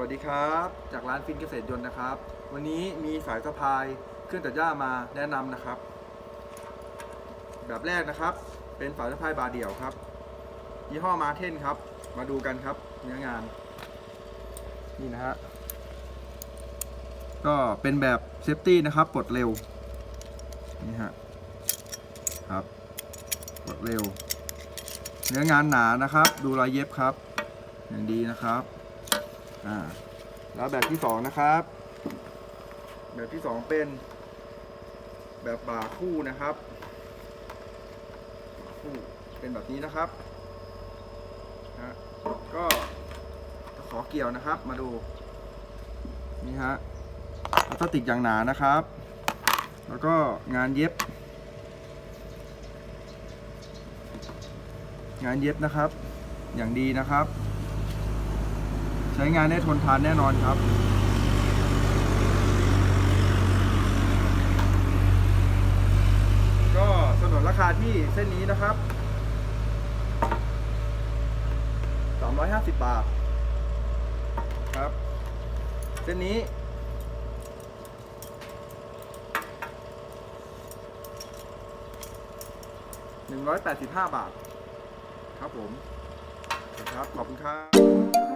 วัสดีครับ จากร้านฟินเกษตรยนต์นะครับ วันนี้มีสายสะพายเครื่องตัดหญ้ามาแนะนำนะครับ แบบแรกนะครับ เป็นสายสะพายบาเดี่ยวครับ ยี่ห้อมาเทนครับ มาดูกันครับเนื้องาน นี่นะฮะก็เป็นแบบเซฟตี้นะครับปลดเร็วนี่ฮะครับปลดเร็ว เนื้องานหนานะครับ ดูรอยเย็บครับ อย่างดีนะครับ อ่าแล้วแบบที่สองนะครับ แบบที่สองเป็น แบบบ่าคู่นะครับคู่เป็นแบบนี้นะครับฮะก็ตะขอเกี่ยวนะครับ มาดูนี่ฮะพลาสติกอย่างหนานะครับ แล้วก็งานเย็บ งานเย็บนะครับ อย่างดีนะครับ ใช้งานได้ทนทานแน่นอนครับ ก็สนนราคาที่เส้นนี้นะครับ 350 บาท ครับ เส้นนี้185บาท ครับผม ครับ ขอบคุณครับ